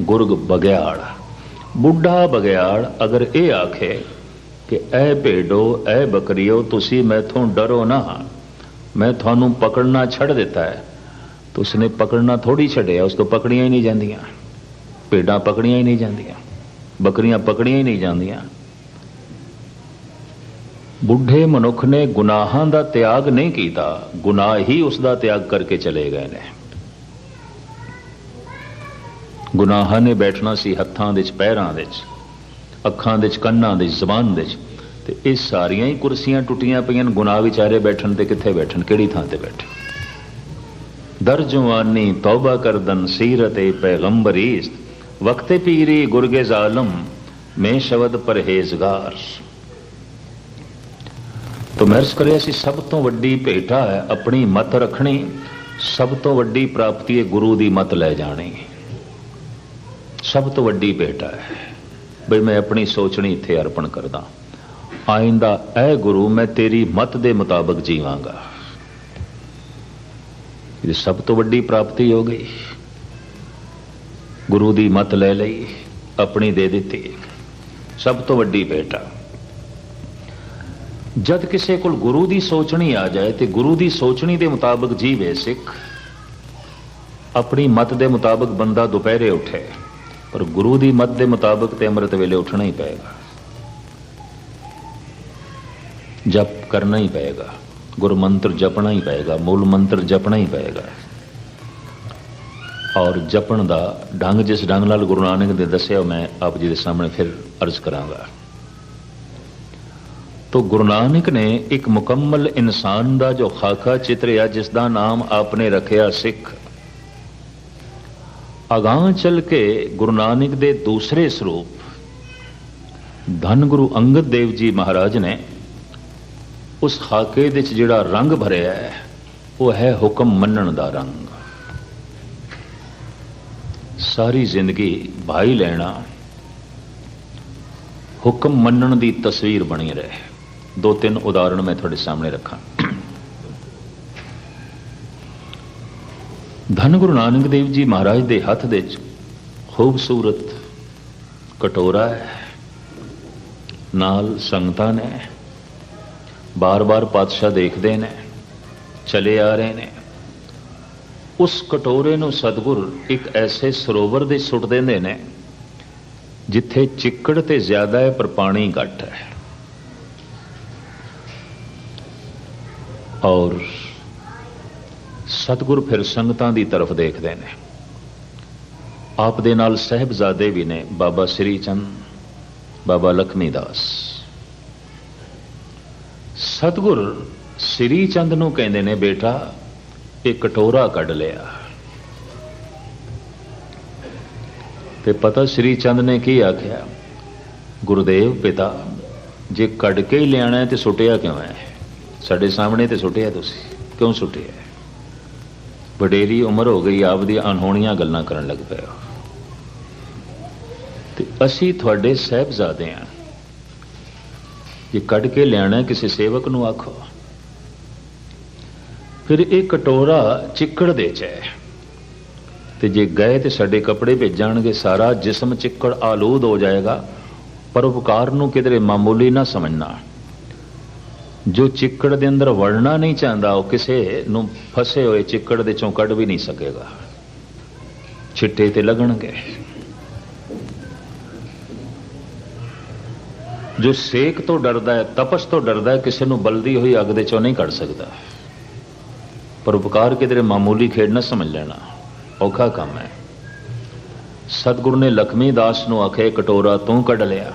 ਗੁਰਗ ਬਗਿਆੜ। ਬੁੱਢਾ ਬਗਿਆੜ ਅਗਰ ਇਹ ਆਖੇ ਕਿ ਐ ਭੇਡੋ, ਐ ਬੱਕਰੀਓ, ਤੁਸੀਂ ਮੈਥੋਂ ਡਰੋ ਨਾ। ਮੈਂ ਤੁਹਾਨੂੰ ਪਕੜਨਾ ਛੱਡ ਦਿੱਤਾ ਹੈ। ਤੁਸੀਂ ਨੇ ਪਕੜਨਾ ਥੋੜੀ ਛੱਡਿਆ, ਉਸ ਤੋਂ ਪਕੜੀਆਂ ਹੀ ਨਹੀਂ ਜਾਂਦੀਆਂ। ਭੇਡਾਂ ਪਕੜੀਆਂ ਹੀ ਨਹੀਂ ਜਾਂਦੀਆਂ। ਬੱਕਰੀਆਂ ਪਕੜੀਆਂ ਹੀ ਨਹੀਂ ਜਾਂਦੀਆਂ। ਬੁੱਢੇ ਮਨੁੱਖ ਨੇ ਗੁਨਾਹਾਂ ਦਾ ਤਿਆਗ ਨਹੀਂ ਕੀਤਾ, ਗੁਨਾਹ ਹੀ ਉਸ ਦਾ ਤਿਆਗ ਕਰਕੇ ਚਲੇ ਗਏ ਨੇ। ਗੁਨਾਹਾਂ ਨੇ ਬੈਠਣਾ ਸੀ ਹੱਥਾਂ ਦੇ ਚ ਪੈਰਾਂ ਦੇ ਚ ਅੱਖਾਂ ਦੇ ਚ ਕੰਨਾਂ ਦੇ ਜ਼ਬਾਨ ਦੇ ਚ ਤੇ ਇਹ ਸਾਰੀਆਂ ਹੀ ਕੁਰਸੀਆਂ ਟੁੱਟੀਆਂ ਪਈਆਂ ਗੁਨਾਹ ਵਿਚਾਰੇ ਬੈਠਣ ਤੇ ਕਿੱਥੇ ਬੈਠਣ, ਕਿਹੜੀ ਥਾਂ ਤੇ ਬੈਠਣ? ਦਰ ਜਵਾਨੀ, ਤੌਬਾ ਕਰਦਨ ਸੀਰਤੇ ਪੈਗੰਬਰੀਸ ਵਕਤੇ ਪੀਰੀ ਗੁਰਗੇ ਜ਼ਾਲਮ, ਮੈਂ ਸ਼ਬਦ ਪਰਹੇਜ਼ਗਾਰ। ਤੋ ਮਰਸ ਕਰਿਆ ਸੀ, ਸਭ ਤੋਂ ਵੱਡੀ ਭੇਟਾ ਹੈ ਆਪਣੀ ਮਤ ਰੱਖਣੀ, ਸਭ ਤੋਂ ਵੱਡੀ ਪ੍ਰਾਪਤੀ ਹੈ ਗੁਰੂ ਦੀ ਮਤ ਲੈ ਜਾਣੀ। ਸਭ ਤੋਂ ਵੱਡੀ ਭੇਟਾ ਹੈ ਬਈ ਮੈਂ ਆਪਣੀ ਸੋਚਣੀ ਇੱਥੇ ਅਰਪਣ ਕਰਦਾ। ਆਇੰਦਾ, ਐ ਗੁਰੂ, ਮੈਂ ਤੇਰੀ ਮਤ ਦੇ ਮੁਤਾਬਕ ਜੀਵਾਂਗਾ। ਇਹ ਸਭ ਤੋਂ ਵੱਡੀ ਪ੍ਰਾਪਤੀ ਹੋ ਗਈ। ਗੁਰੂ ਦੀ ਮਤ ਲੈ ਲਈ, ਆਪਣੀ ਦੇ ਦਿੱਤੀ। ਸਭ ਤੋਂ ਵੱਡੀ ਭੇਟਾ ਜਦ ਕਿਸੇ ਕੋਲ ਗੁਰੂ ਦੀ ਸੋਚਣੀ ਆ ਜਾਏ ਤੇ ਗੁਰੂ ਦੀ ਸੋਚਣੀ ਦੇ ਮੁਤਾਬਕ ਜੀਵੇ ਸਿੱਖ, ਆਪਣੀ ਮਤ ਦੇ ਮੁਤਾਬਕ ਬੰਦਾ ਦੁਪਹਿਰੇ ਉੱਠੇ। ਪਰ ਗੁਰੂ ਦੀ ਮੱਤ ਦੇ ਮੁਤਾਬਕ ਤੇ ਅੰਮ੍ਰਿਤ ਵੇਲੇ ਉੱਠਣਾ ਹੀ ਪਏਗਾ। ਜਪ ਕਰਨਾ ਹੀ ਪਏਗਾ। ਗੁਰ ਮੰਤਰ ਜਪਣਾ ਹੀ ਪਏਗਾ। ਮੂਲ ਮੰਤਰ ਜਪਣਾ ਹੀ ਪਏਗਾ। ਔਰ ਜਪਣ ਦਾ ਢੰਗ ਜਿਸ ਢੰਗ ਨਾਲ ਗੁਰੂ ਨਾਨਕ ਦੇ ਦੱਸਿਆ ਮੈਂ ਆਪ ਜੀ ਦੇ ਸਾਹਮਣੇ ਫਿਰ ਅਰਜ਼ ਕਰਾਂਗਾ। ਤੋ ਗੁਰੂ ਨਾਨਕ ਨੇ ਇੱਕ ਮੁਕੰਮਲ ਇਨਸਾਨ ਦਾ ਜੋ ਖਾਕਾ ਚਿਤਰਿਆ ਜਿਸ ਦਾ ਨਾਮ ਆਪਨੇ ਰੱਖਿਆ ਸਿੱਖ ਅਗਾਹ ਚੱਲ ਕੇ ਗੁਰੂ ਨਾਨਕ ਦੇ ਦੂਸਰੇ ਸਰੂਪ ਧੰਨ ਗੁਰੂ ਅੰਗਦ ਦੇਵ ਜੀ ਮਹਾਰਾਜ ਨੇ ਉਸ ਖਾਕੇ ਦੇ ਵਿੱਚ ਜਿਹੜਾ ਰੰਗ ਭਰਿਆ ਹੈ, ਉਹ ਹੈ ਹੁਕਮ ਮੰਨਣ ਦਾ ਰੰਗ। ਸਾਰੀ ਜ਼ਿੰਦਗੀ ਭਾਈ ਲੈਣਾ, ਹੁਕਮ ਮੰਨਣ ਦੀ ਤਸਵੀਰ ਬਣੀ ਰਹੇ। ਦੋ ਤਿੰਨ ਉਦਾਹਰਣ ਮੈਂ ਤੁਹਾਡੇ ਸਾਹਮਣੇ ਰੱਖਾਂ। ਧੰਨ ਗੁਰੂ ਨਾਨਕ ਦੇਵ ਜੀ ਮਹਾਰਾਜ ਦੇ ਹੱਥ ਦੇ ਵਿੱਚ ਖੂਬਸੂਰਤ ਕਟੋਰਾ ਹੈ। ਨਾਲ ਸੰਗਤਾਂ ਨੇ। ਬਾਰ-ਬਾਰ ਪਾਤਸ਼ਾਹ ਦੇਖਦੇ ਨੇ। ਚਲੇ ਆ ਰਹੇ ਨੇ। ਉਸ ਕਟੋਰੇ ਨੂੰ ਸਤਗੁਰ ਇੱਕ ਐਸੇ ਸਰੋਵਰ ਦੇ ਸੁੱਟ ਦਿੰਦੇ ਨੇ, ਜਿੱਥੇ ਚਿੱਕੜ ਤੇ ਜ਼ਿਆਦਾ ਹੈ ਪਰ ਪਾਣੀ ਘੱਟ ਹੈ। ਔਰ ਸਤਿਗੁਰ ਫਿਰ ਸੰਗਤਾਂ ਦੀ ਤਰਫ ਦੇਖਦੇ ਨੇ। ਆਪ ਦੇ ਨਾਲ ਸਹਿਬਜ਼ਾਦੇ ਵੀ ਨੇ ਬਾਬਾ ਸ੍ਰੀ ਚੰਦ ਬਾਬਾ ਲਖਮੀ ਦਾਸ ਸਤਗੁਰ ਸ੍ਰੀ ਚੰਦ ਨੂੰ ਕਹਿੰਦੇ ਨੇ, ਬੇਟਾ, ਇਹ ਕਟੋਰਾ ਕੱਢ ਲਿਆ। ਤੇ ਪਤਾ ਸ੍ਰੀ ਚੰਦ ਨੇ ਕੀ ਆਖਿਆ? ਗੁਰਦੇਵ ਪਿਤਾ, ਜੇ ਕੱਢ ਕੇ ਹੀ ਲਿਆਣਾ ਹੈ ਤੇ ਸੁੱਟਿਆ ਕਿਉਂ ਹੈ? ਸਾਡੇ ਸਾਹਮਣੇ ਤੇ ਸੁੱਟਿਆ ਤੁਸੀਂ। ਕਿਉਂ ਸੁੱਟਿਆ ਵਡੇਰੀ ਉਮਰ ਹੋ ਗਈ, ਆਪਦੀ ਅਣਹੋਣੀਆਂ ਗੱਲਾਂ ਕਰਨ ਲੱਗ ਪਏ ਹੋ ਤੇ ਅਸੀਂ ਤੁਹਾਡੇ ਸਹਿਬਜ਼ਾਦੇ ਆ। ਜੇ ਕੱਢ ਕੇ ਲਿਆਣਾ ਕਿਸੇ ਸੇਵਕ ਨੂੰ ਆਖੋ। ਫਿਰ ਇਹ ਕਟੋਰਾ ਚਿੱਕੜ ਦੇ ਚ ਹੈ। ਤੇ ਜੇ ਗਏ ਤੇ ਸਾਡੇ ਕੱਪੜੇ ਭੇਜਣਗੇ ਸਾਰਾ ਜਿਸਮ ਚਿੱਕੜ ਆਲੂਦ ਹੋ ਜਾਏਗਾ। ਪਰ ਉਪਕਾਰ ਨੂੰ ਕਿਧਰੇ ਮਾਮੂਲੀ ਨਾ ਸਮਝਣਾ। ਜੋ ਚਿੱਕੜ ਦੇ ਅੰਦਰ ਵੜਨਾ ਨਹੀਂ ਚਾਹੁੰਦਾ, ਉਹ ਕਿਸੇ ਨੂੰ ਫਸੇ ਹੋਏ ਚਿੱਕੜ ਦੇ ਚੋਂ ਕੱਢ ਵੀ ਨਹੀਂ ਸਕੇਗਾ। ਛਿੱਟੇ ਤੇ ਲੱਗਣਗੇ। ਜੋ ਸੇਕ ਤੋਂ ਡਰਦਾ ਹੈ, ਤਪਸ ਤੋਂ ਡਰਦਾ ਹੈ, ਕਿਸੇ ਨੂੰ ਬਲਦੀ ਹੋਈ ਅੱਗ ਦੇ ਚੋਂ ਨਹੀਂ ਕੱਢ ਸਕਦਾ। ਪਰ ਉਪਕਾਰ ਕਿਧਰੇ ਮਾਮੂਲੀ ਖੇਡ ਨਾ ਸਮਝ ਲੈਣਾ। ਔਖਾ ਕੰਮ ਹੈ। ਸਤਿਗੁਰੂ ਨੇ ਲਖਮੀ ਦਾਸ ਨੂੰ ਆਖੇ, ਕਟੋਰਾ ਤੂੰ ਕੱਢ ਲਿਆ।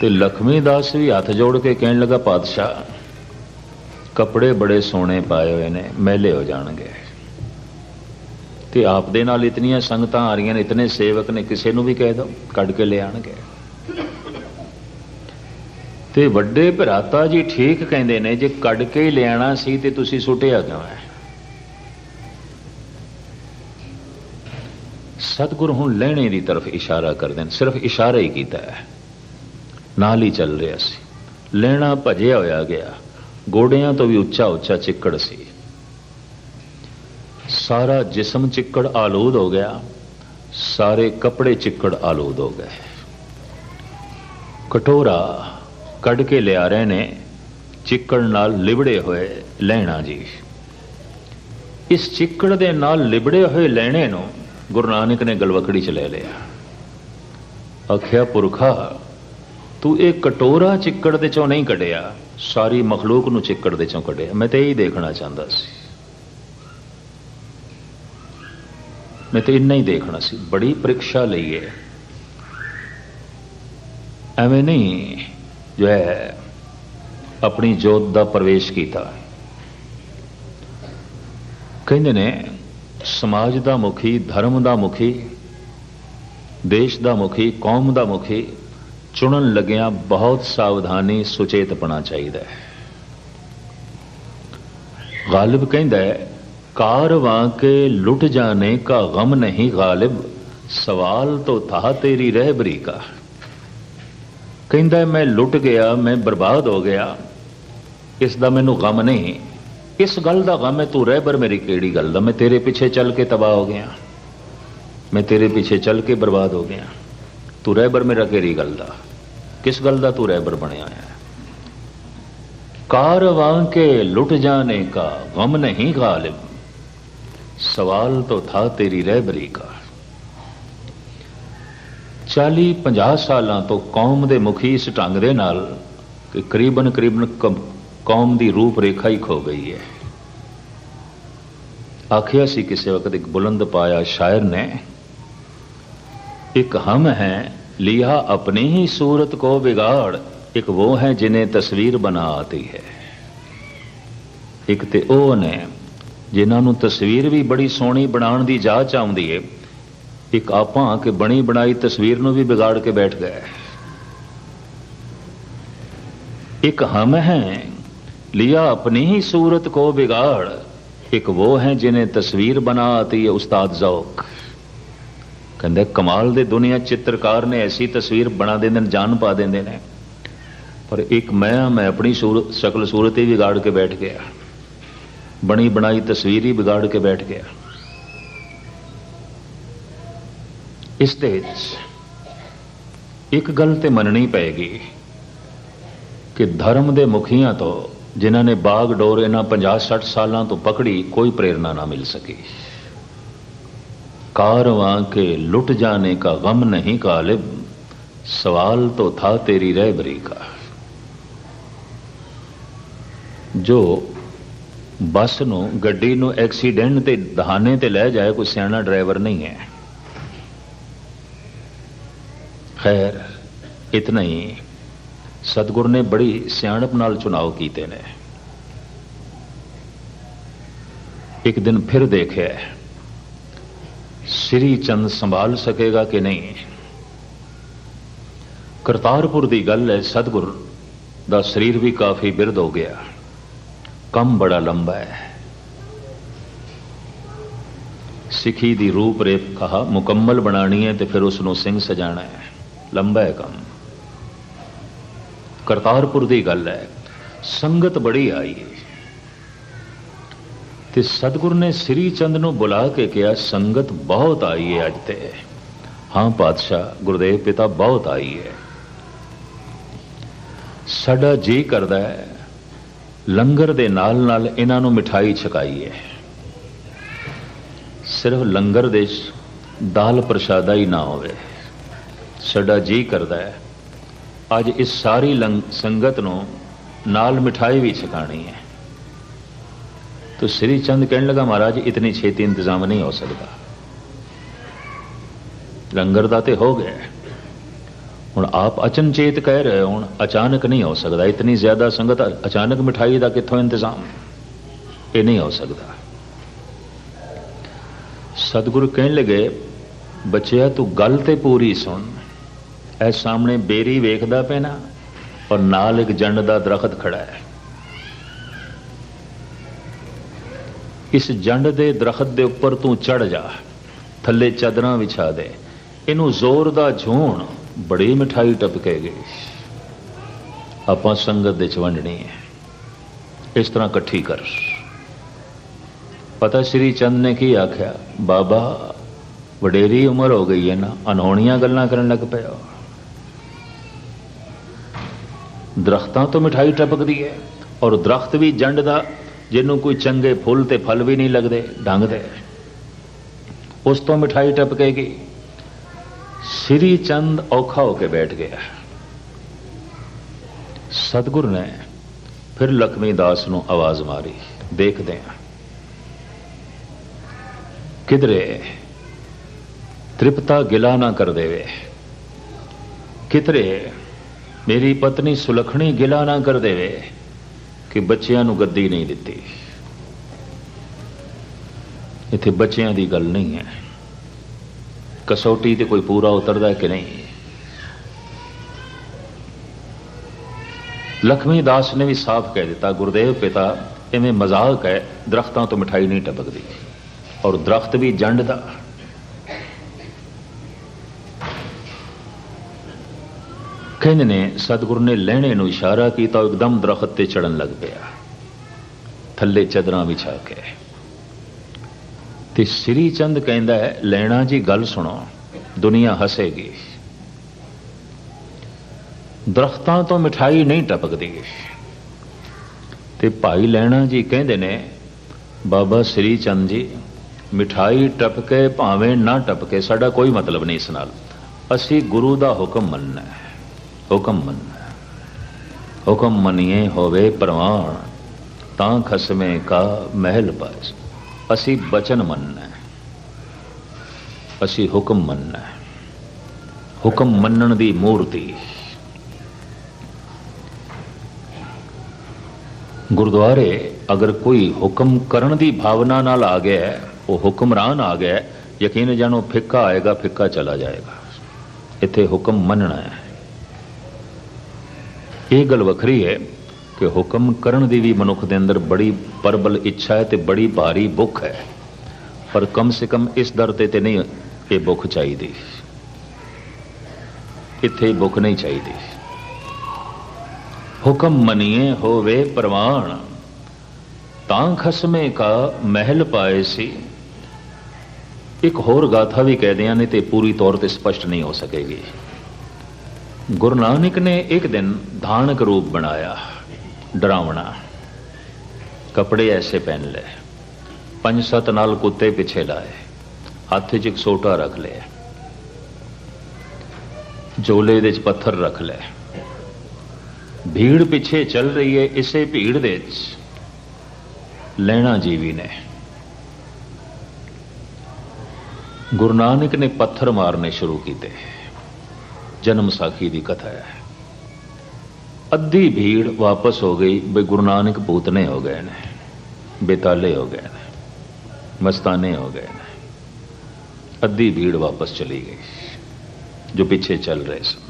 ਤੇ ਲਖਮੀ ਦਾਸ ਵੀ ਹੱਥ ਜੋੜ ਕੇ ਕਹਿਣ ਲੱਗਾ, ਪਾਤਸ਼ਾਹ, ਕੱਪੜੇ ਬੜੇ ਸੋਹਣੇ ਪਾਏ ਹੋਏ ਨੇ ਮਹਿਲੇ ਹੋ ਜਾਣਗੇ। ਤੇ ਆਪ ਦੇ ਨਾਲ ਇਤਨੀਆਂ ਸੰਗਤਾਂ ਆ ਰਹੀਆਂ ਨੇ, ਇਤਨੇ ਸੇਵਕ ਨੇ, ਕਿਸੇ ਨੂੰ ਵੀ ਕਹਿ ਦੋ, ਕੱਢ ਕੇ ਲੈ ਆਣਗੇ। ਤੇ ਵੱਡੇ ਭਰਾਤਾ ਜੀ ਠੀਕ ਕਹਿੰਦੇ ਨੇ, ਜੇ ਕੱਢ ਕੇ ਹੀ ਲਿਆਣਾ ਸੀ, ਤੇ ਤੁਸੀਂ ਸੁੱਟਿਆ ਕਿਉਂ ਹੈ? ਸਤਿਗੁਰ ਹੁਣ ਲੈਣੇ ਦੀ ਤਰਫ ਇਸ਼ਾਰਾ ਕਰਦੇ ਨੇ, ਸਿਰਫ ਇਸ਼ਾਰਾ ਹੀ ਕੀਤਾ ਹੈ। ਨਾਲ ਹੀ ਚੱਲ ਰਿਹਾ ਸੀ। ਲੈਣਾ ਭਜਿਆ ਹੋਇਆ ਗਿਆ। ਗੋਡਿਆਂ ਤੋਂ ਵੀ ਉੱਚਾ ਉੱਚਾ ਚਿੱਕੜ ਸੀ। ਸਾਰਾ ਜਿਸਮ ਚਿੱਕੜ ਆਲੂਦ ਹੋ ਗਿਆ। ਸਾਰੇ ਕੱਪੜੇ ਚਿੱਕੜ ਆਲੂਦ ਹੋ ਗਏ। ਕਟੋਰਾ ਕੱਢ ਕੇ ਲਿਆ ਰਹੇ ਨੇ। ਚਿੱਕੜ ਨਾਲ ਲਿਬੜੇ ਹੋਏ ਲੈਣਾ ਜੀ। ਇਸ ਚਿੱਕੜ ਦੇ ਨਾਲ ਲਿਬੜੇ ਹੋਏ ਲੈਣੇ ਨੂੰ ਗੁਰੂ ਨਾਨਕ ਨੇ ਗਲਵਕੜੀ ਚ ਲੈ ਲਿਆ। ਆਖਿਆ, ਪੁਰਖਾ ਤੂੰ ਇਹ ਕਟੋਰਾ ਚਿੱਕੜ ਦੇ ਚੋਂ ਨਹੀਂ ਕੱਢਿਆ, ਸਾਰੀ ਮਖਲੂਕ ਨੂੰ ਚਿੱਕੜ ਦੇ ਚੋਂ ਕੱਢਿਆ। ਮੈਂ ਤੇ ਇਹ ਦੇਖਣਾ ਚਾਹੁੰਦਾ ਸੀ। ਮੈਂ ਤੇ ਇੰਨਾ ਹੀ ਦੇਖਣਾ ਸੀ। ਬੜੀ ਪ੍ਰੀਖਿਆ ਲਈ ਹੈ। ਐਵੇਂ ਨਹੀਂ ਜੋ ਹੈ, ਆਪਣੀ ਜੋਤ ਦਾ ਪ੍ਰਵੇਸ਼ ਕੀਤਾ। ਕਹਿੰਦੇ ਨੇ, ਸਮਾਜ ਦਾ ਮੁਖੀ, ਧਰਮ ਦਾ ਮੁਖੀ, ਦੇਸ਼ ਦਾ ਮੁਖੀ, ਕੌਮ ਦਾ ਮੁਖੀ ਚੁਣਨ ਲੱਗਿਆਂ ਬਹੁਤ ਸਾਵਧਾਨੀ ਸੁਚੇਤਪਣਾ ਚਾਹੀਦਾ ਹੈ ਗਾਲਿਬ ਕਹਿੰਦਾ ਹੈ कारवां के लुट जाने का गम नहीं गालिब सवाल तो था तेरी रहबरी का ਕਹਿੰਦਾ ਮੈਂ ਲੁੱਟ ਗਿਆ ਮੈਂ ਬਰਬਾਦ ਹੋ ਗਿਆ ਇਸ ਦਾ ਮੈਨੂੰ ਗਮ ਨਹੀਂ ਇਸ ਗੱਲ ਦਾ ਗਮ ਹੈ ਤੂੰ ਰਹਿਬਰ ਮੇਰੀ ਕਿਹੜੀ ਗੱਲ ਦਾ ਮੈਂ ਤੇਰੇ ਪਿੱਛੇ ਚੱਲ ਕੇ ਤਬਾਹ ਹੋ ਗਿਆ ਮੈਂ ਤੇਰੇ ਪਿੱਛੇ ਚੱਲ ਕੇ ਬਰਬਾਦ ਹੋ ਗਿਆ ਤੂੰ ਰਹਿਬਰ ਮੇਰਾ ਕਿਹੜੀ ਗੱਲ ਦਾ ਕਿਸ ਗੱਲ ਦਾ ਤੂੰ ਰਹਿਬਰ ਬਣਿਆ ਹੈ कारवां के लुट जाने का गम नहीं गालिब सवाल तो था तेरी रहबरी का 40 50 ਸਾਲਾਂ ਤੋਂ ਕੌਮ ਦੇ ਮੁਖੀ ਇਸ ਢੰਗ ਦੇ ਨਾਲ ਕਿ ਕਰੀਬਨ ਕਰੀਬਨ ਕੌਮ ਦੀ ਰੂਪ ਰੇਖਾ ਹੀ ਖੋ ਗਈ ਹੈ ਆਖਿਆ ਸੀ ਕਿਸੇ ਵਕਤ ਇੱਕ ਬੁਲੰਦ ਪਾਇਆ ਸ਼ਾਇਰ ਨੇ ਇੱਕ ਹਮ ਹੈ, ਲਿਆ ਆਪਣੀ ਹੀ ਸੂਰਤ ਕੋ ਵਿਗਾੜ, ਇੱਕ ਉਹ ਹੈ ਜਿਨੇ ਤਸਵੀਰ ਬਣਾ ਆਤੀ ਹੈ। ਇੱਕ ਤੇ ਉਹ ਨੇ, ਜਿਨ੍ਹਾਂ ਨੂੰ ਤਸਵੀਰ ਵੀ ਬੜੀ ਸੋਹਣੀ ਬਣਾਉਣ ਦੀ ਜਾਚ ਆਉਂਦੀ ਏ, ਇੱਕ ਆਪਾਂ ਕਿ ਬਣੀ ਬਣਾਈ ਤਸਵੀਰ ਨੂੰ ਵੀ ਵਿਗਾੜ ਕੇ ਬੈਠ ਗਏ। ਇੱਕ ਹਮ ਹੈ, ਲਿਆ ਆਪਣੀ ਹੀ ਸੂਰਤ ਕੋ ਵਿਗਾੜ, ਇੱਕ ਉਹ ਹੈ ਜਿਨੇ ਤਸਵੀਰ ਬਣਾ ਆਤੀ ਹੈ ਉਸਤਾਦ ਜ਼ੌਕ। ਕਹਿੰਦੇ, ਕਮਾਲ ਦੇ ਦੁਨੀਆ ਚਿੱਤਰਕਾਰ ਨੇ ਐਸੀ ਤਸਵੀਰ ਬਣਾ ਦਿੰਦੇ ਨੇ ਜਾਨ ਪਾ ਦਿੰਦੇ ਨੇ ਪਰ ਇੱਕ ਮੈਂ ਮੈਂ ਆਪਣੀ ਸੂਰਤ ਸ਼ਕਲ ਸੂਰਤ ਹੀ ਵਿਗਾੜ ਕੇ ਬੈਠ ਗਿਆ। ਬਣੀ ਬਣਾਈ ਤਸਵੀਰ ਹੀ ਵਿਗਾੜ ਕੇ ਬੈਠ ਗਿਆ। ਇਸ ਦੇ ਵਿੱਚ ਇੱਕ ਗੱਲ ਤੇ ਮੰਨਣੀ ਪਏਗੀ ਕਿ ਧਰਮ ਦੇ ਮੁਖੀਆਂ ਤੋਂ ਜਿਨ੍ਹਾਂ ਨੇ ਬਾਗ ਡੋਰ ਇਹਨਾਂ 50 60 ਸਾਲਾਂ ਤੋਂ ਪਕੜੀ ਕੋਈ ਪ੍ਰੇਰਣਾ ਨਾ ਮਿਲ ਸਕੀ। कारवां के लुट जाने का गम नहीं गालिब सवाल तो था तेरी रहबरी का ਜੋ ਬੱਸ ਨੂੰ ਗੱਡੀ ਨੂੰ ਐਕਸੀਡੈਂਟ ਤੇ ਦਹਾਨੇ ਤੇ ਲੈ ਜਾਏ ਕੋਈ ਸਿਆਣਾ ਡਰਾਈਵਰ ਨਹੀਂ ਹੈ ਖੈਰ ਇਤਨਾ ਹੀ ਸਤਗੁਰ ਨੇ ਬੜੀ ਸਿਆਣਪ ਨਾਲ ਚੁਣਾਵ ਕੀਤੇ ਨੇ ਇੱਕ ਦਿਨ ਫਿਰ ਦੇਖਿਆ ਸ੍ਰੀ ਚੰਦ ਸੰਭਾਲ ਸਕੇਗਾ ਕਿ ਨਹੀਂ? ਕਰਤਾਰਪੁਰ ਦੀ ਗੱਲ ਹੈ, ਸਤਗੁਰ, ਦਾ ਸਰੀਰ ਵੀ ਕਾਫੀ ਬਿਰਧ ਹੋ ਗਿਆ। ਕੰਮ ਬੜਾ ਲੰਬਾ ਹੈ। ਸਿੱਖੀ ਦੀ ਰੂਪ ਰੇਖ ਮੁਕੰਮਲ ਬਣਾਣੀ ਹੈ ਤੇ ਫਿਰ ਉਸ ਨੂੰ ਸਿੰਘ ਸਜਾਣਾ ਹੈ। ਲੰਬਾ ਹੈ ਕੰਮ। ਕਰਤਾਰਪੁਰ ਦੀ ਗੱਲ ਹੈ, ਸੰਗਤ ਬੜੀ ਆਈ ਹੈ। ਤੇ ਸਤਗੁਰ ਨੇ ਸ੍ਰੀ ਚੰਦ ਨੂੰ ਬੁਲਾ ਕੇ ਕਿਹਾ, ਸੰਗਤ ਬਹੁਤ ਆਈ ਹੈ ਅੱਜ ਤੇ। ਹਾਂ ਪਾਤਸ਼ਾਹ, ਗੁਰਦੇਵ ਪਿਤਾ ਬਹੁਤ ਆਈ ਹੈ ਸਾਡਾ ਜੀ ਕਰਦਾ ਹੈ। ਲੰਗਰ ਦੇ ਨਾਲ ਨਾਲ ਇਹਨਾਂ ਨੂੰ ਮਿਠਾਈ ਹੈ ਸਿਰਫ ਲੰਗਰ ਦੇ ਦਾਲ ਪ੍ਰਸ਼ਾਦਾ ਹੀ ਨਾ ਹੋਵੇ। ਸਾਡਾ ਜੀ ਕਰਦਾ ਹੈ। ਅੱਜ ਇਸ ਸਾਰੀ ਸੰਗਤ ਨੂੰ ਨਾਲ ਮਿਠਾਈ ਵੀ ਛਕਾਣੀ ਹੈ तो श्री चंद कहने लगा महाराज इतनी छेती इंतजाम नहीं हो सकता ਲੰਗਰ ਦਾ ਤੇ ਹੋ ਗਿਆ ਹੁਣ ਆਪ ਅਚਨਚੇਤ ਕਹਿ ਰਹੇ ਹੁਣ ਅਚਾਨਕ ਨਹੀਂ ਹੋ ਸਕਦਾ ਇਤਨੀ ਜ਼ਿਆਦਾ ਸੰਗਤ ਅਚਾਨਕ ਮਿਠਾਈ ਦਾ ਕਿੱਥੋਂ ਇੰਤਜ਼ਾਮ ਇਹ ਨਹੀਂ ਹੋ ਸਕਦਾ ਸਤਿਗੁਰੂ ਕਹਿਣ ਲਗੇ ਬੱਚਿਆ ਤੂੰ ਗੱਲ ਤੇ ਪੂਰੀ ਸੁਣ ਐ ਸਾਹਮਣੇ ਬੇਰੀ ਵੇਖਦਾ ਪੈਣਾ ਔਰ ਨਾਲ ਇੱਕ ਜੰਡ ਦਾ ਦਰਖਤ ਖੜਾ ਹੈ ਇਸ ਜੰਡ ਦੇ ਦਰਖਤ ਦੇ ਉੱਪਰ ਤੂੰ ਚੜ ਜਾ। ਥੱਲੇ ਚਾਦਰਾਂ ਵਿਛਾ ਦੇ। ਇਹਨੂੰ ਜ਼ੋਰ ਦਾ ਝੂਣ ਬੜੀ ਮਿਠਾਈ ਟਪਕੇਗੀ ਆਪਾਂ ਸੰਗਤ ਦੇ ਚ ਵੰਡਣੀ ਹੈ। ਇਸ ਤਰ੍ਹਾਂ ਇਕੱਠੀ ਕਰ। ਪਤਾ ਸ੍ਰੀ ਚੰਦ ਨੇ ਕੀ ਆਖਿਆ? ਬਾਬਾ, ਵਡੇਰੀ ਉਮਰ ਹੋ ਗਈ ਹੈ ਨਾ ਅਨਹੋਣੀਆਂ ਗੱਲਾਂ ਕਰਨ ਲੱਗ ਪਿਆ। ਦਰਖਤਾਂ ਤੋਂ ਮਿਠਾਈ ਟਪਕਦੀ ਹੈ ਔਰ ਦਰਖਤ ਵੀ ਜੰਡ ਦਾ ਜਿਹਨੂੰ ਕੋਈ ਚੰਗੇ ਫੁੱਲ ਤੇ ਫਲ ਵੀ ਨਹੀਂ ਲੱਗਦੇ ਢੰਗ ਦੇ ਉਸ ਤੋਂ ਮਿਠਾਈ ਟਪਕੇਗੀ। ਸ੍ਰੀ ਚੰਦ ਔਖਾ ਹੋ ਕੇ ਬੈਠ ਗਿਆ। ਸਤਗੁਰ ਨੇ ਫਿਰ ਲਖਮੀ ਦਾਸ ਨੂੰ ਆਵਾਜ਼ ਮਾਰੀ। ਦੇਖਦੇ ਆ ਕਿਧਰੇ ਤ੍ਰਿਪਤਾ ਗਿਲਾ ਨਾ ਕਰ ਦੇਵੇ। ਕਿਧਰੇ ਮੇਰੀ ਪਤਨੀ ਸੁਲਖਣੀ ਗਿਲਾ ਨਾ ਕਰ ਦੇਵੇ। ਕਿ ਬੱਚਿਆਂ ਨੂੰ ਗੱਦੀ ਨਹੀਂ ਦਿੱਤੀ। ਇੱਥੇ ਬੱਚਿਆਂ ਦੀ ਗੱਲ ਨਹੀਂ ਹੈ। ਕਸੌਟੀ ਤੇ ਕੋਈ ਪੂਰਾ ਉਤਰਦਾ ਕਿ ਨਹੀਂ? ਲਖਮੀ ਦਾਸ ਨੇ ਵੀ ਸਾਫ਼ ਕਹਿ ਦਿੱਤਾ, ਗੁਰਦੇਵ ਪਿਤਾ, ਇਵੇਂ ਮਜ਼ਾਕ ਹੈ, ਦਰਖਤਾਂ ਤੋਂ ਮਿਠਾਈ ਨਹੀਂ ਟਪਕਦੀ। ਔਰ ਦਰਖਤ ਵੀ ਜੰਡ ਦਾ। ਕਹਿੰਦੇ ਨੇ ਸਤਿਗੁਰ ਨੇ ਲੈਣੇ ਨੂੰ ਇਸ਼ਾਰਾ ਕੀਤਾ, ਉਹ ਇੱਕਦਮ ਦਰਖਤ ਤੇ ਚੜਨ ਲੱਗ ਪਿਆ। ਥੱਲੇ ਚਦਰਾਂ ਵਿਛਾ ਕੇ। ਤੇ ਸ੍ਰੀ ਚੰਦ ਕਹਿੰਦਾ ਹੈ ਲੈਣਾ ਜੀ, ਗੱਲ ਸੁਣੋ, ਦੁਨੀਆ ਹਸੇਗੀ। ਦਰਖਤਾਂ ਤੋਂ ਮਿਠਾਈ ਨਹੀਂ ਟਪਕਦੀ। ਤੇ ਭਾਈ ਲੈਣਾ ਜੀ ਕਹਿੰਦੇ ਨੇ, ਬਾਬਾ ਸ੍ਰੀ ਚੰਦ ਜੀ, ਮਿਠਾਈ ਟਪਕੇ ਭਾਵੇਂ ਨਾ ਟਪਕੇ, ਸਾਡਾ ਕੋਈ ਮਤਲਬ ਨਹੀਂ ਇਸ ਨਾਲ। ਅਸੀਂ ਗੁਰੂ ਦਾ ਹੁਕਮ ਮੰਨਣਾ ਹੈ। ਹੁਕਮ ਮੰਨਣਾ ਹੁਕਮ ਮੰਨੀਏ ਹੋਵੇ ਪ੍ਰਮਾਣ ਤਾਂ ਖਸਮੇ ਕਾ ਮਹਿਲ ਪਾਸ ਅਸੀਂ ਬਚਨ ਮੰਨਣਾ ਅਸੀਂ ਹੁਕਮ ਮੰਨਣਾ ਹੁਕਮ ਮੰਨਣ ਦੀ ਮੂਰਤੀ। ਗੁਰਦੁਆਰੇ ਅਗਰ ਕੋਈ ਹੁਕਮ ਕਰਨ ਦੀ ਭਾਵਨਾ ਨਾਲ ਆ ਗਿਆ ਉਹ ਹੁਕਮਰਾਨ ਆ ਗਿਆ ਯਕੀਨ ਜਾਣੋ ਫਿੱਕਾ ਆਏਗਾ, ਫਿੱਕਾ ਚਲਾ ਜਾਏਗਾ। ਇੱਥੇ ਹੁਕਮ ਮੰਨਣਾ ਹੈ। ਇਹ ਗੱਲ ਵੱਖਰੀ ਹੈ ਕਿ ਹੁਕਮ ਕਰਨ ਦੀ ਵੀ ਮਨੁੱਖ ਦੇ ਅੰਦਰ ਬੜੀ ਪਰਬਲ ਇੱਛਾ ਹੈ ਤੇ ਬੜੀ ਭਾਰੀ ਭੁੱਖ ਹੈ। ਪਰ ਕਮ ਸੇ ਕਮ ਇਸ ਦਰ ਤੇ ਤੇ ਨਹੀਂ ਇਹ ਭੁੱਖ ਚਾਹੀਦੀ। ਇੱਥੇ ਭੁੱਖ ਨਹੀਂ ਚਾਹੀਦੀ। ਹੁਕਮ ਮਨੀਏ ਹੋਵੇ ਪ੍ਰਮਾਣ ਤਾਂ ਖਸਮੇ ਕਾ ਮਹਿਲ ਪਾਏ ਸੀ। ਇੱਕ ਹੋਰ ਗਾਥਾ ਵੀ ਕਹਿ ਦਿਆਂ ਨੇ ਤੇ ਪੂਰੀ ਤੌਰ ਤੇ ਸਪਸ਼ਟ ਨਹੀਂ ਹੋ ਸਕੇਗੀ। ਗੁਰੂ ਨਾਨਕ ਨੇ ਇੱਕ ਦਿਨ ਧਾਨਕ ਰੂਪ ਬਣਾਇਆ, ਡਰਾਵਣਾ। ਕਪੜੇ ਐਸੇ ਪਹਿਨ ਲਏ, ਪੰਜ ਸੱਤ ਨਾਲ ਕੁੱਤੇ ਪਿੱਛੇ ਲਾਏ, ਹੱਥ 'ਚ ਇੱਕ ਸੋਟਾ ਰੱਖ ਲਿਆ। ਜੋਲੇ ਦੇ 'ਚ ਪੱਥਰ ਰੱਖ ਲਏ ਭੀੜ ਪਿੱਛੇ ਚੱਲ ਰਹੀ ਹੈ ਇਸੇ ਭੀੜ ਦੇ 'ਚ ਲੈਣਾ ਜੀਵੀ ਨੇ। ਗੁਰੂ ਨਾਨਕ ਨੇ ਪੱਥਰ ਮਾਰਨੇ ਸ਼ੁਰੂ ਕੀਤੇ। ਜਨਮ ਸਾਖੀ ਦੀ ਕਥਾ ਹੈ। ਅੱਧੀ ਭੀੜ ਵਾਪਸ ਹੋ ਗਈ, ਬਈ ਗੁਰੂ ਨਾਨਕ ਭੂਤਨੇ ਹੋ ਗਏ ਨੇ ਬੇਤਾਲੇ ਹੋ ਗਏ ਨੇ, ਮਸਤਾਨੇ ਹੋ ਗਏ ਨੇ। ਅੱਧੀ ਭੀੜ ਵਾਪਸ ਚਲੀ ਗਈ, ਜੋ ਪਿੱਛੇ ਚੱਲ ਰਹੇ ਸਨ।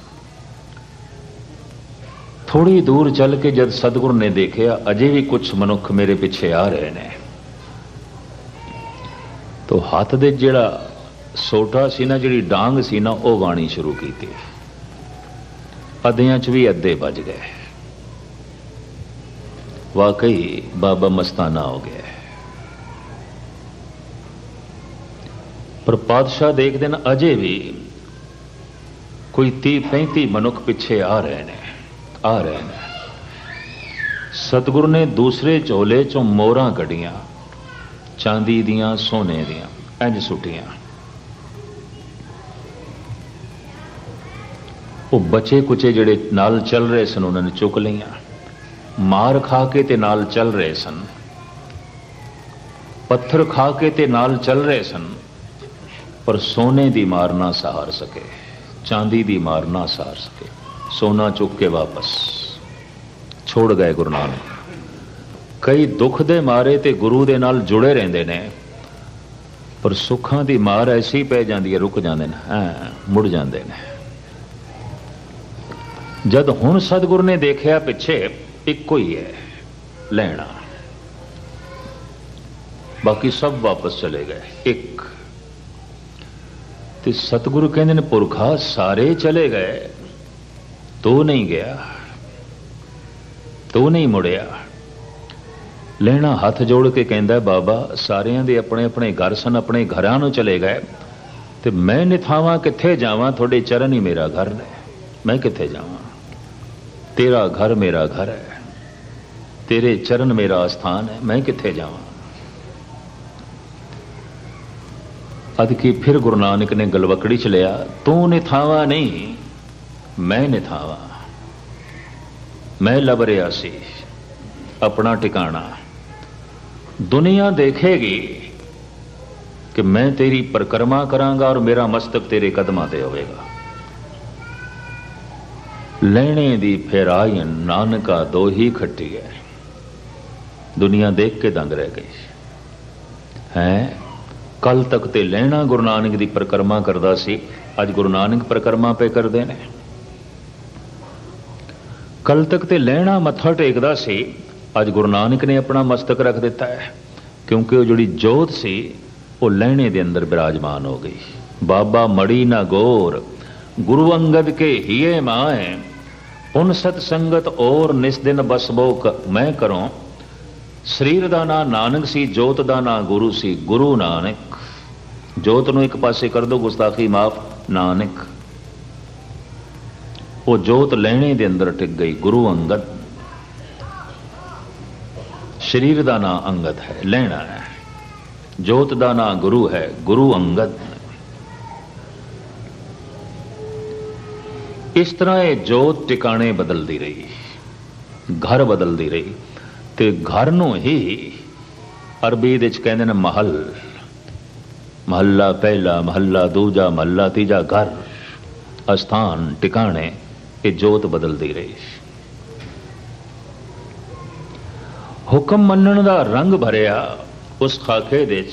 ਥੋੜੀ ਦੂਰ ਚੱਲ ਕੇ ਜਦ ਸਤਿਗੁਰ ਨੇ ਦੇਖਿਆ, ਅਜੇ ਵੀ ਕੁਝ ਮਨੁੱਖ ਮੇਰੇ ਪਿੱਛੇ ਆ ਰਹੇ ਨੇ। ਤੋ ਹੱਥ ਦੇ ਜਿਹੜਾ ਸੋਟਾ ਸੀ ਨਾ, ਜਿਹੜੀ ਡਾਂਗ ਸੀ ਨਾ, ਉਹ ਵਾਣੀ ਸ਼ੁਰੂ ਕੀਤੀ। ਅੱਧਿਆਂ 'ਚ ਵੀ ਅੱਧੇ ਵੱਜ ਗਏ। ਵਾਕਈ ਬਾਬਾ ਮਸਤਾਨਾ ਹੋ ਗਿਆ। ਪਰ ਪਾਤਸ਼ਾਹ ਦੇਖਦੇ ਨੇ ਅਜੇ ਵੀ ਕੋਈ 30 35 ਮਨੁੱਖ ਪਿੱਛੇ ਆ ਰਹੇ ਨੇ, ਆ ਰਹੇ ਨੇ। ਸਤਿਗੁਰੂ ਨੇ ਦੂਸਰੇ ਝੋਲੇ ਚੋਂ ਮੋਹਰਾਂ ਕੱਢੀਆਂ, ਚਾਂਦੀ ਦੀਆਂ, ਸੋਨੇ ਦੀਆਂ, ਇੰਜ ਸੁੱਟੀਆਂ। ਉਹ ਬਚੇ ਕੁਚੇ ਜਿਹੜੇ ਨਾਲ ਚੱਲ ਰਹੇ ਸਨ, ਉਹਨਾਂ ਨੇ ਚੁੱਕ ਲਈਆਂ। ਮਾਰ ਖਾ ਕੇ ਤੇ ਨਾਲ ਚੱਲ ਰਹੇ ਸਨ। ਪੱਥਰ ਖਾ ਕੇ ਤੇ ਨਾਲ ਚੱਲ ਰਹੇ ਸਨ। ਪਰ ਸੋਨੇ ਦੀ ਮਾਰ ਨਾ ਸਹਾਰ ਸਕੇ, ਚਾਂਦੀ ਦੀ ਮਾਰ ਨਾ ਸਹਾਰ ਸਕੇ। ਸੋਨਾ ਚੁੱਕ ਕੇ ਵਾਪਸ ਛੋੜ ਗਏ ਗੁਰੂ ਨਾਨਕ। ਕਈ ਦੁੱਖ ਦੇ ਮਾਰੇ ਤੇ ਗੁਰੂ ਦੇ ਨਾਲ ਜੁੜੇ ਰਹਿੰਦੇ ਨੇ, ਪਰ ਸੁੱਖਾਂ ਦੀ ਮਾਰ ਐਸੀ ਪੈ ਜਾਂਦੀ ਹੈ, ਰੁਕ ਜਾਂਦੇ ਨੇ, ਹਾਂ, ਮੁੜ ਜਾਂਦੇ ਨੇ। ਜਦ ਹੁਣ ਸਤਿਗੁਰ ਨੇ ਦੇਖਿਆ ਪਿੱਛੇ, ਇੱਕੋ ਹੀ ਹੈ, ਲੈਣਾ। ਬਾਕੀ ਸਭ ਵਾਪਸ ਚਲੇ ਗਏ, ਇੱਕ। ਤੇ ਸਤਿਗੁਰੂ ਕਹਿੰਦੇ ਨੇ, ਪੁਰਖਾ, ਸਾਰੇ ਚਲੇ ਗਏ। ਤੂੰ ਨਹੀਂ ਗਿਆ, ਤੂੰ ਨਹੀਂ ਮੁੜਿਆ। ਲੈਣਾ ਹੱਥ ਜੋੜ ਕੇ ਕਹਿੰਦਾ, ਬਾਬਾ, ਸਾਰਿਆਂ ਦੇ ਆਪਣੇ ਆਪਣੇ ਘਰ ਸਨ, ਆਪਣੇ ਘਰਾਂ ਨੂੰ ਚਲੇ ਗਏ। ਤੇ ਮੈਂ ਨਿਥਾਵਾਂ ਕਿੱਥੇ ਜਾਵਾਂ? ਤੁਹਾਡੇ ਚਰਨ ਹੀ ਮੇਰਾ ਘਰ ਨੇ। ਮੈਂ ਕਿੱਥੇ ਜਾਵਾਂ? ਤੇਰਾ ਘਰ ਮੇਰਾ ਘਰ ਹੈ। ਤੇਰੇ ਚਰਨ ਮੇਰਾ ਸਥਾਨ ਹੈ। ਮੈਂ ਕਿੱਥੇ ਜਾਵਾਂ? ਅਦ ਕੀ ਫਿਰ ਗੁਰੂ ਨਾਨਕ ਨੇ ਗਲਵਕੜੀ ਚ ਲਿਆ, ਤੂੰ ਨਿਥਾਵਾ ਨਹੀਂ, ਮੈਂ ਨਿਥਾਵਾ। ਮੈਂ ਲੱਭ ਰਿਹਾ ਸੀ, ਆਪਣਾ ਟਿਕਾਣਾ। ਦੁਨੀਆ ਦੇਖੇਗੀ ਕਿ ਮੈਂ ਤੇਰੀ ਪਰਕਰਮਾ ਕਰਾਂਗਾ ਔਰ ਮੇਰਾ ਮਸਤਕ ਤੇਰੇ ਕਦਮਾਂ ਤੇ ਹੋਵੇਗਾ। ਲੈਣੇ ਦੀ ਫੇਰਾਈ ਨਾਨਕਾ ਦੋ ਹੀ ਖੱਟੀ ਹੈ। ਦੁਨੀਆ ਦੇਖ ਕੇ ਦੰਗ ਰਹਿ ਗਈ ਹੈ? ਕੱਲ ਤੱਕ ਤੇ ਲੈਣਾ ਗੁਰੂ ਨਾਨਕ ਦੀ ਪਰਕਰਮਾ ਕਰਦਾ ਸੀ। ਅੱਜ ਗੁਰੂ ਨਾਨਕ ਪਰਕਰਮਾ ਪੇ ਕਰਦੇ ਨੇ। ਕੱਲ ਤੱਕ ਤੇ ਲੈਣਾ ਮੱਥਾ ਟੇਕਦਾ ਸੀ। ਅੱਜ ਗੁਰੂ ਨਾਨਕ ਨੇ ਆਪਣਾ ਮਸਤਕ ਰੱਖ ਦਿੱਤਾ ਹੈ। ਕਿਉਂਕਿ ਉਹ ਜਿਹੜੀ ਜੋਤ ਸੀ, ਉਹ ਲੈਣੇ ਦੇ ਅੰਦਰ ਬਿਰਾਜਮਾਨ ਹੋ ਗਈ। ਬਾਬਾ ਮੜੀ ਨਾ ਗੋਰ, ਗੁਰੂ ਅੰਗਦ ਕੇ ਹੀਏ ਮਾਏ। ਉਨ ਸਤ ਸੰਗਤ ਔਰ ਨਿਸ ਦਿਨ ਬਸਬੋ ਮੈਂ ਕਰੋ। ਸਰੀਰ ਦਾ ਨਾਂ ਨਾਨਕ ਸੀ, ਜੋਤ ਦਾ ਨਾਂ ਗੁਰੂ ਸੀ। ਗੁਰੂ ਨਾਨਕ। ਜੋਤ ਨੂੰ ਇੱਕ ਪਾਸੇ ਕਰ ਦੋ ਗੁਸਤਾਖੀ, ਮਾਫ। ਨਾਨਕ। ਉਹ ਜੋਤ ਲੈਣੇ ਦੇ ਅੰਦਰ ਟਿਕ ਗਈ, ਗੁਰੂ ਅੰਗਦ। ਸਰੀਰ ਦਾ ਨਾਂ ਅੰਗਦ ਹੈ, ਲੈਣਾ ਹੈ। ਜੋਤ ਦਾ ਨਾਂ ਗੁਰੂ ਹੈ, ਗੁਰੂ ਅੰਗਦ। ਇਸ ਤਰ੍ਹਾਂ ਇਹ ਜੋਤ ਟਿਕਾਣੇ ਬਦਲਦੀ ਰਹੀ? ਘਰ ਬਦਲਦੀ ਰਹੀ ਤੇ ਘਰ ਨੂੰ ਹੀ ਅਰਬੀ ਦੇ ਵਿੱਚ ਕਹਿੰਦੇ ਨੇ ਮਹਲ। ਮਹੱਲਾ ਪਹਿਲਾ, ਮਹੱਲਾ ਦੂਜਾ, ਮਹੱਲਾ ਤੀਜਾ ਘਰ, ਅਸਥਾਨ, ਟਿਕਾਣੇ, ਇਹ ਜੋਤ ਬਦਲਦੀ ਰਹੀ। ਹੁਕਮ ਮੰਨਣ ਦਾ ਰੰਗ ਭਰਿਆ ਉਸ ਖਾਕੇ ਦੇ ਵਿੱਚ।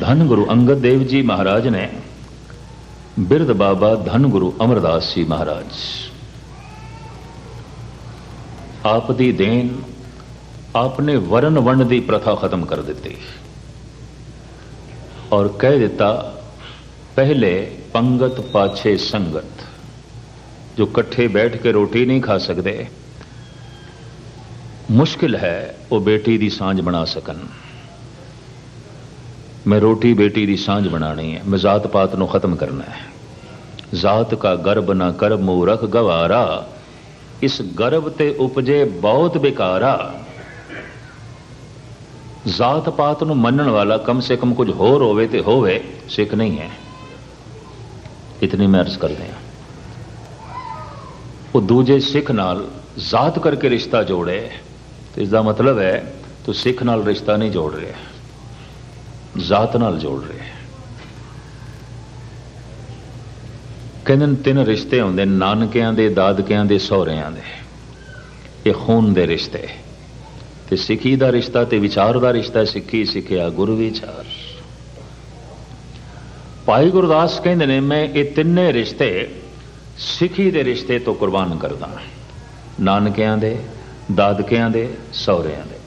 ਧੰਨ ਗੁਰੂ ਅੰਗਦ ਦੇਵ ਜੀ ਮਹਾਰਾਜ ਨੇ ਬਿਰਧ ਬਾਬਾ ਧੰਨ ਗੁਰੂ ਅਮਰਦਾਸ ਜੀ ਮਹਾਰਾਜ। ਆਪ ਦੀ ਦੇਨ ਆਪਨੇ ਵਰਨ ਵੰਡ ਦੀ ਪ੍ਰਥਾ ਖਤਮ ਕਰ ਦਿੱਤੀ। ਔਰ ਕਹਿ ਦਿੱਤਾ, ਪਹਿਲੇ ਪੰਗਤ ਪਾਛੇ ਸੰਗਤ, ਜੋ ਇਕੱਠੇ ਬੈਠ ਕੇ ਰੋਟੀ ਨਹੀਂ ਖਾ ਸਕਦੇ। ਮੁਸ਼ਕਿਲ ਹੈ ਉਹ ਬੇਟੀ ਦੀ ਸਾਂਝ ਬਣਾ ਸਕਣ। ਮੈਂ ਰੋਟੀ ਬੇਟੀ ਦੀ ਸਾਂਝ ਬਣਾਣੀ ਹੈ। ਮੈਂ ਜ਼ਾਤ ਪਾਤ ਨੂੰ ਖਤਮ ਕਰਨਾ ਹੈ। ਜ਼ਾਤ ਕਾ ਗਰਬ ਨਾ ਕਰ ਮੂਰਖ ਗਵਾਰਾ। ਇਸ ਗਰਬ ਤੇ ਉਪਜੇ ਬਹੁਤ ਬੇਕਾਰਾ। ਜ਼ਾਤ ਪਾਤ ਨੂੰ ਮੰਨਣ ਵਾਲਾ ਕਮ ਸੇ ਕਮ ਕੁਝ ਹੋਰ ਹੋਵੇ ਤੇ ਹੋਵੇ, ਸਿੱਖ ਨਹੀਂ ਹੈ। ਇਤਨੀ ਮੈਂ ਅਰਜ਼ ਕਰਦੇ ਹਾਂ। ਉਹ ਦੂਜੇ ਸਿੱਖ ਨਾਲ ਜ਼ਾਤ ਕਰਕੇ ਰਿਸ਼ਤਾ ਜੋੜੇ। ਤੇ ਇਸ ਦਾ ਮਤਲਬ ਹੈ, ਤੂੰ ਸਿੱਖ ਨਾਲ ਰਿਸ਼ਤਾ ਨਹੀਂ ਜੋੜ ਰਿਹਾ। ਜ਼ਾਤ ਨਾਲ ਜੋੜ ਰਹੇ ਕਹਿੰਦੇ ਨੇ, ਤਿੰਨ ਰਿਸ਼ਤੇ ਹੁੰਦੇ ਨਾਨਕਿਆਂ ਦੇ, ਦਾਦਕਿਆਂ ਦੇ, ਸਹੁਰਿਆਂ ਦੇ। ਇਹ ਖੂਨ ਦੇ ਰਿਸ਼ਤੇ ਤੇ ਸਿੱਖੀ ਦਾ ਰਿਸ਼ਤਾ ਤੇ ਵਿਚਾਰ ਦਾ ਰਿਸ਼ਤਾ ਸਿੱਖੀ ਸਿੱਖਿਆ, ਗੁਰੂ ਵਿਚਾਰ। ਭਾਈ ਗੁਰਦਾਸ ਕਹਿੰਦੇ ਨੇ, ਮੈਂ ਇਹ ਤਿੰਨੇ ਰਿਸ਼ਤੇ ਸਿੱਖੀ ਦੇ ਰਿਸ਼ਤੇ ਤੋਂ ਕੁਰਬਾਨ ਕਰਦਾ ਨਾਨਕਿਆਂ ਦੇ, ਦਾਦਕਿਆਂ ਦੇ, ਸਹੁਰਿਆਂ ਦੇ।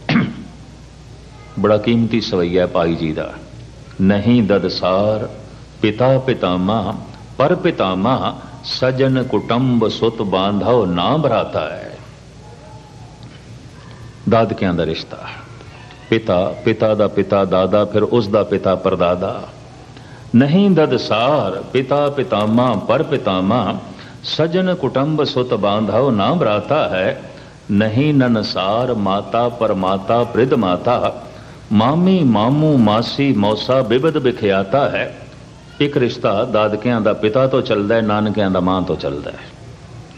ਬੜਾ ਕੀਮਤੀ ਸਵਈਆ ਭਾਈ ਜੀ ਦਾ। ਨਹੀਂ ਦਦਸਾਰ, ਪਿਤਾ ਪਿਤਾਮਾ, ਪਰ ਪਿਤਾਮਾ, ਸਜਨ ਕੁਟੰਬ ਸੁਤ ਬਾਂਧਵ ਨਾ ਭਰਾਤਾ ਹੈ ਦਾਦਕਿਆਂ ਦਾ ਰਿਸ਼ਤਾ। ਪਿਤਾ ਪਿਤਾ ਦਾ ਪਿਤਾ, ਦਾਦਾ, ਫਿਰ ਉਸ ਦਾ ਪਿਤਾ ਪਰਦਾਦਾ। ਨਹੀਂ ਦਦਸਾਰ, ਪਿਤਾ ਪਿਤਾਮਾ, ਪਰ ਪਿਤਾਮਾ, ਸਜਨ ਕੁਟੰਬ ਸੁਤ ਬਾਂਧਵ ਨਾ ਭਰਾਤਾ ਹੈ ਨਹੀਂ ਨਨਸਾਰ, ਮਾਤਾ ਪਰਮਾਤਾ ਪ੍ਰਿਦ ਮਾਤਾ ਮਾਮੀ, ਮਾਮੂ, ਮਾਸੀ, ਮੌਸਾ ਬਿਬਦ ਵਿਖਿਆਤਾ ਹੈ। ਇੱਕ ਰਿਸ਼ਤਾ ਦਾਦਕਿਆਂ ਦਾ ਪਿਤਾ ਤੋਂ ਚੱਲਦਾ ਹੈ, ਨਾਨਕਿਆਂ ਦਾ ਮਾਂ ਤੋਂ ਚੱਲਦਾ ਹੈ।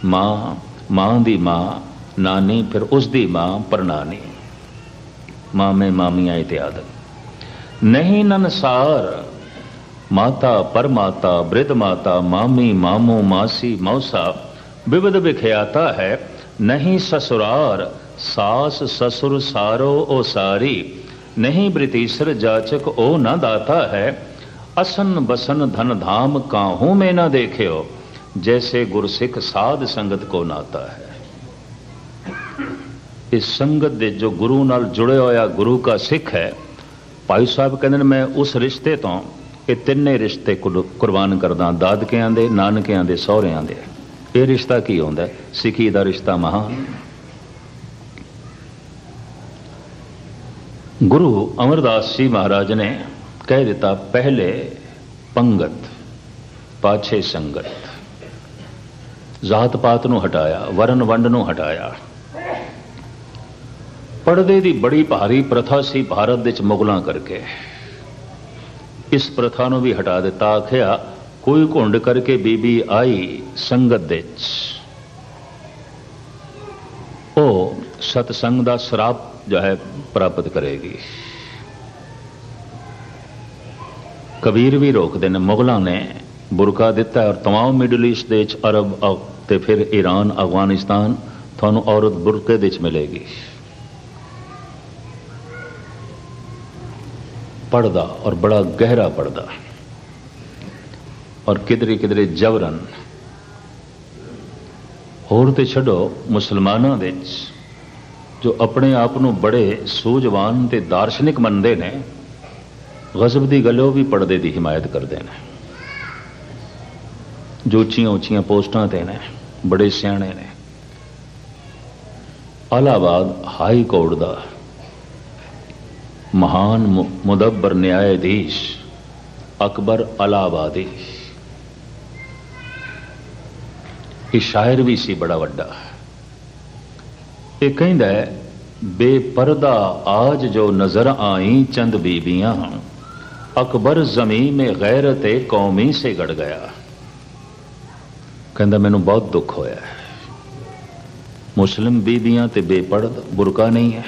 ਮਾਂ ਮਾਂ ਦੀ ਮਾਂ, ਨਾਨੀ, ਫਿਰ ਉਸ ਦੀ ਮਾਂ ਪਰਨਾਨੀ ਮਾਮੇ, ਮਾਮੀਆਂ ਇਤਿਆਦ ਨਹੀਂ ਨਨਸਾਰ, ਮਾਤਾ, ਪਰਮਾਤਾ, ਬ੍ਰਿਧ ਮਾਤਾ, ਮਾਮੀ, ਮਾਮੂ, ਮਾਸੀ, ਮੌਸਾ ਵਿਵਦ ਵਿਖਿਆਤਾ ਹੈ। ਨਹੀਂ ਸਸੁਰਾਰ, ਸਾਸ, ਸਸੁਰ ਸਾਰੋ ਓ ਸਾਰੀ ਨਹੀਂ ਬ੍ਰਿਤੀਸਰ ਜਾਚਕ ਉਹ ਨਾ ਦਾਤਾ ਹੈ। ਅਸਨ ਬਸਨ ਧਨ ਧਾਮ ਕਾਹੂ ਮੈਂ ਨਾ ਦੇਖਿਓ, ਜੈਸੇ ਗੁਰਸਿੱਖ ਸਾਧ ਸੰਗਤ ਕੋ ਨਾਤਾ ਹੈ। ਇਸ ਸੰਗਤ ਦੇ ਜੋ ਗੁਰੂ ਨਾਲ ਜੁੜਿਆ ਹੋਇਆ ਗੁਰੂ ਦਾ ਸਿੱਖ ਹੈ, ਭਾਈ ਸਾਹਿਬ ਕਹਿੰਦੇ ਨੇ, ਮੈਂ ਉਸ ਰਿਸ਼ਤੇ ਤੋਂ ਇਹ ਤਿੰਨੇ ਰਿਸ਼ਤੇ ਕੁਰਬਾਨ ਕਰਦਾ, ਦਾਦਕਿਆਂ ਦੇ, ਨਾਨਕਿਆਂ ਦੇ, ਸਹੁਰਿਆਂ ਦੇ। ਇਹ ਰਿਸ਼ਤਾ ਕੀ ਹੁੰਦਾ ਸਿੱਖੀ ਦਾ ਰਿਸ਼ਤਾ ਮਹਾਨ ਗੁਰੂ ਅਮਰਦਾਸ ਜੀ ਮਹਾਰਾਜ ਨੇ ਕਹਿ ਦਿੱਤਾ, ਪਹਿਲੇ ਪੰਗਤ, ਪਾਛੇ ਸੰਗਤ। ਜ਼ਾਤ ਪਾਤ ਨੂੰ ਹਟਾਇਆ ਵਰਨ ਵੰਡ ਨੂੰ ਹਟਾਇਆ। ਪਰਦੇ ਦੀ ਬੜੀ ਭਾਰੀ ਪ੍ਰਥਾ ਸੀ ਭਾਰਤ ਵਿੱਚ ਮੁਗਲਾਂ ਕਰਕੇ। ਇਸ ਪ੍ਰਥਾ ਨੂੰ ਵੀ ਹਟਾ ਦਿੱਤਾ, ਆਖਿਆ, ਕੋਈ ਘੁੰਡ ਕਰਕੇ ਬੀਬੀ ਆਈ ਸੰਗਤ ਦੇ ਵਿੱਚ। ਉਹ ਸਤਸੰਗ ਦਾ ਸਰਾਪ ਜੋ ਹੈ ਪ੍ਰਾਪਤ ਕਰੇਗੀ ਕਬੀਰ ਵੀ ਰੋਕਦੇ ਨੇ ਮੁਗਲਾਂ ਨੇ ਬੁਰਕਾ ਦਿੱਤਾ ਔਰ तमाम ਮਿਡਲ ਈਸਟ ਦੇ ਵਿੱਚ ਅਰਬ ਅ- ਤੇ ਫਿਰ ਈਰਾਨ ਅਫਗਾਨਿਸਤਾਨ ਤੁਹਾਨੂੰ ਔਰਤ ਬੁਰਕੇ ਦੇ ਵਿੱਚ ਮਿਲੇਗੀ ਪਰਦਾ ਔਰ ਬੜਾ ਗਹਿਰਾ ਪਰਦਾ ਔਰ ਕਿਧਰੇ ਕਿਧਰੇ ਜਬਰਨ ਹੋਰ ਤੇ ਛੱਡੋ ਮੁਸਲਮਾਨਾਂ ਦੇ ਵਿੱਚ ਜੋ ਆਪਣੇ ਆਪ ਨੂੰ ਬੜੇ ਸੂਝਵਾਨ ਤੇ ਦਾਰਸ਼ਨਿਕ ਮੰਨਦੇ ਨੇ, ਗਜ਼ਬ ਦੀ ਗੱਲੋਂ ਵੀ ਪਰਦੇ ਦੀ ਹਿਮਾਇਤ ਕਰਦੇ ਨੇ। ਜੋ ਉੱਚੀਆਂ ਉੱਚੀਆਂ ਪੋਸਟਾਂ ਤੇ ਨੇ, ਬੜੇ ਸਿਆਣੇ ਨੇ। ਅਲਾਹਾਬਾਦ ਹਾਈ ਕੋਰਟ ਦਾ ਮਹਾਨ ਮੁਦੱਬਰ ਨਿਆਇਧੀਸ਼ ਅਕਬਰ ਅਲਾਹਾਬਾਦੀ। ਇਹ ਸ਼ਾਇਰ ਵੀ ਸੀ ਬੜਾ ਵੱਡਾ। ਇਹ ਕਹਿੰਦਾ ਹੈ, ਬੇਪਰਦਾ ਆਜ ਜੋ ਨਜ਼ਰ ਆਈ ਚੰਦ ਬੀਬੀਆਂ ਅਕਬਰ ਜ਼ਮੀ ਮੇ ਗੈਰਤ ਕੌਮੀ ਸੇ ਗੜ ਗਿਆ। ਕਹਿੰਦਾ ਮੈਨੂੰ ਬਹੁਤ ਦੁੱਖ ਹੋਇਆ ਹੈ। ਮੁਸਲਿਮ ਬੀਬੀਆਂ ਤੇ ਬੇਪਰਦ ਬੁਰਕਾ ਨਹੀਂ ਹੈ।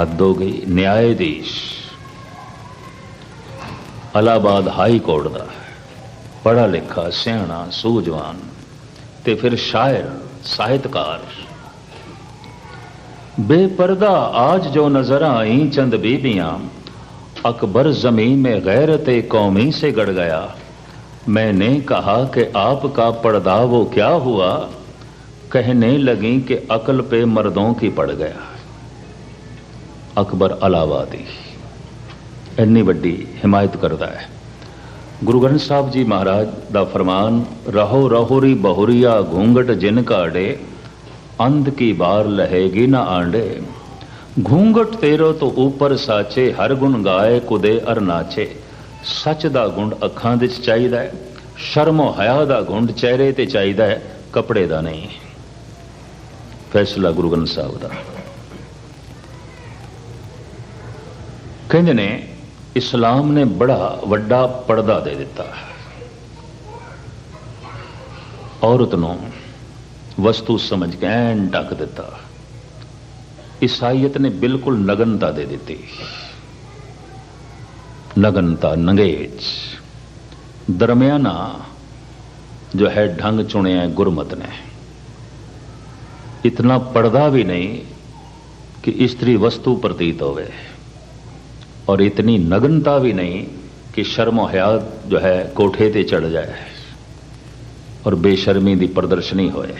ਹੱਦ ਹੋ ਗਈ ਨਿਆਇਧੀਸ਼ ਅਲਾਹਾਬਾਦ ਹਾਈ ਕੋਰਟ ਦਾ ਪੜਾ ਲਿਖਾ ਸਿਆਣਾ ਸੂਝਵਾਨ ਤੇ ਫਿਰ ਸ਼ਾਇਰ ਸਾਹਿਤਕਾਰ। बेपर्दा आज जो नज़र आई चंद बीबियाँ, अकबर जमी में गैरत कौमी से गड़ गया। मैंने कहा कि आपका पर्दा वो क्या हुआ? कहने लगी कि अकल पे मर्दों की पड़ गया। अकबर अलावादी, इन्नी बड़ी हिमायत करता है। गुरु ग्रंथ साहब जी महाराज का फरमान, रहो रहोरी बहुरिया घूंघट जिनका डे अडे अंध की बार लहेगी न आंडे घूंघट तेरो तो ਉੱਪਰ ਸਾਚੇ ਹਰ ਗੁਣ ਗਾਏ ਕੁਦੇ ਅਰ ਨਾਚੇ ਸੱਚ ਦਾ ਗੁਣ ਅੱਖਾਂ ਦੇ ਚ ਚਾਹੀਦਾ ਹੈ ਸ਼ਰਮੋ ਹਯਾ ਦਾ ਗੁਣ ਚਿਹਰੇ ਤੇ ਚਾਹੀਦਾ ਹੈ ਕਪੜੇ ਦਾ ਨਹੀਂ ਫੈਸਲਾ ਗੁਰੂ ਗ੍ਰੰਥ ਸਾਹਿਬ ਦਾ ਕਹਿੰਦੇ ਨੇ ਇਸਲਾਮ ਨੇ ਬੜਾ ਵੱਡਾ ਪਰਦਾ ਦੇ ਦਿੱਤਾ ਔਰਤ ਨੂੰ ਵਸਤੂ ਸਮਝ ਕੇ ਐਨ ਢੱਕ ਦਿੱਤਾ ਈਸਾਈਅਤ ਨੇ ਬਿਲਕੁਲ ਨਗਨਤਾ ਦੇ ਦਿੱਤੀ ਨਗਨਤਾ ਨੰਗੇਜ ਦਰਮਿਆਨਾ ਜੋ ਹੈ ਢੰਗ ਚੁਣਿਆ ਹੈ ਗੁਰਮਤ ਨੇ ਇਤਨਾ ਪਰਦਾ ਵੀ ਨਹੀਂ ਕਿ ਇਸਤਰੀ ਵਸਤੂ ਪ੍ਰਤੀਤ ਹੋਵੇ ਔਰ ਇਤਨੀ ਨਗਨਤਾ ਵੀ ਨਹੀਂ ਕਿ ਸ਼ਰਮ ਹਯਾ ਜੋ ਹੈ ਕੋਠੇ ਤੇ ਚੜ ਜਾਏ ਔਰ ਬੇਸ਼ਰਮੀ ਦੀ ਪ੍ਰਦਰਸ਼ਨੀ ਹੋਏ